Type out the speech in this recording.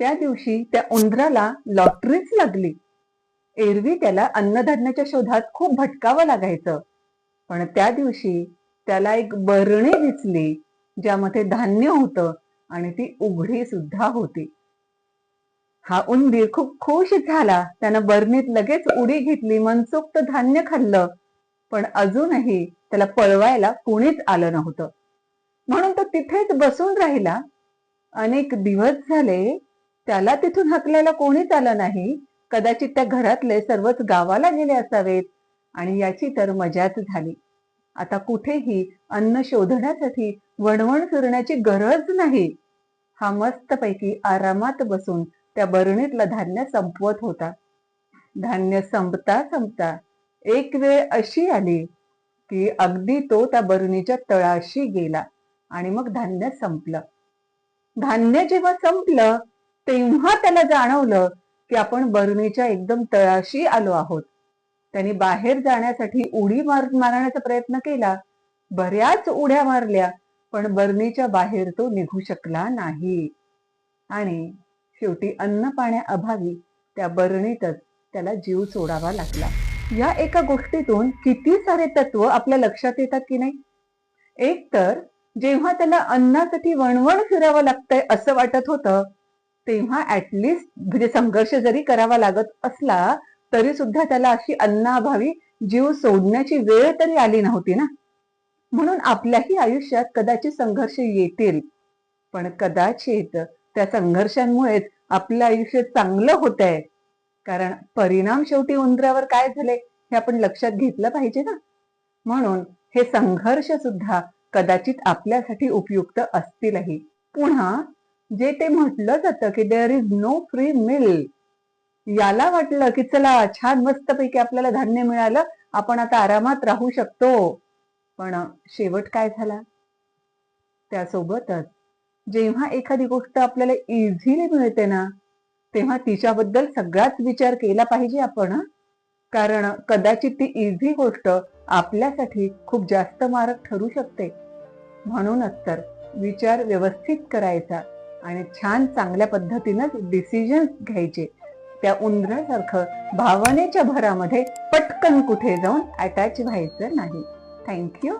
त्या दिवशी त्या उंदराला लॉटरीच लागली. एरवी त्याला अन्नधान्याच्या शोधात खूप भटकावं लागायचं. पण त्या दिवशी त्याला एक बरणी दिसली ज्यामध्ये धान्य होतं आणि ती उघडी सुद्धा होती. हा उंदीर खूप खुश झाला. त्यानं बरणीत लगेच उडी घेतली मनसोक्त धान्य खाल्लं. पण अजूनही त्याला पळवायला कोणीच आलं नव्हतं. म्हणून तो तिथेच बसून राहिला. अनेक दिवस झाले त्याला तिथून हकलायला कोणीच आलं नाही. कदाचित त्या घरातले सर्वच गावाला गेले असावेत. आणि याची तर मजाच झाली. आता कुठेही अन्न शोधण्यासाठी वणवण फिरण्याची गरज नाही. हा मस्तपैकी आरामात बसून त्या बरणीतलं धान्य संपवत होता. धान्य संपता संपता एक वेळ अशी आली की अगदी तो त्या बरणीच्या तळाशी गेला आणि मग धान्य संपलं. धान्य जेव्हा संपलं तेव्हा त्याला जाणवलं की आपण बरणीच्या एकदम तळाशी आलो आहोत. त्यांनी बाहेर जाण्यासाठी उडी मार मारण्याचा प्रयत्न केला. बऱ्याच उड्या मारल्या पण बरणीच्या बाहेर तो निघू शकला नाही. आणि शेवटी अन्न पाण्याअभावी त्या बरणीतच त्याला जीव सोडावा लागला. या एका गोष्टीतून किती सारे तत्व आपल्या लक्षात येतात की नाही? एक तर जेव्हा त्याला अन्नासाठी वणवण फिरावं लागतंय असं वाटत होतं तेव्हा ऍटलिस्ट म्हणजे संघर्ष जरी करावा लागत असला तरी सुद्धा त्याला अशी अन्नाअभावी जीव सोडण्याची वेळ तरी आली नव्हती ना. म्हणून आपल्याही आयुष्यात कदाचित संघर्ष येतील पण कदाचित त्या संघर्षांमुळेच आपलं आयुष्य चांगलं होत आहे कारण परिणाम शेवटी उंदरावर काय झाले हे आपण लक्षात घेतलं पाहिजे ना. म्हणून हे संघर्ष सुद्धा कदाचित आपल्यासाठी उपयुक्त असतीलही. पुन्हा जे ते म्हटलं जातं की there is no free meal याला वाटलं की चला छान मस्तपैकी आपल्याला धान्य मिळालं आपण आता आरामात राहू शकतो. पण शेवट काय झाला? त्यासोबतच जेव्हा एखादी गोष्ट आपल्याला इझिली मिळते ना तेव्हा तिच्याबद्दल सगळाच विचार केला पाहिजे आपण कारण कदाचित ती इझी गोष्ट आपल्यासाठी खूप जास्त मारक ठरू शकते. म्हणूनच तर विचार व्यवस्थित करायचा. आणि छान चांगल्या पद्धतीनंच डिसिजन घ्यायचे. त्या उंदरासारखं भावनेच्या भरामध्ये पटकन कुठे जाऊन अटॅच व्हायचं नाही. थँक्यू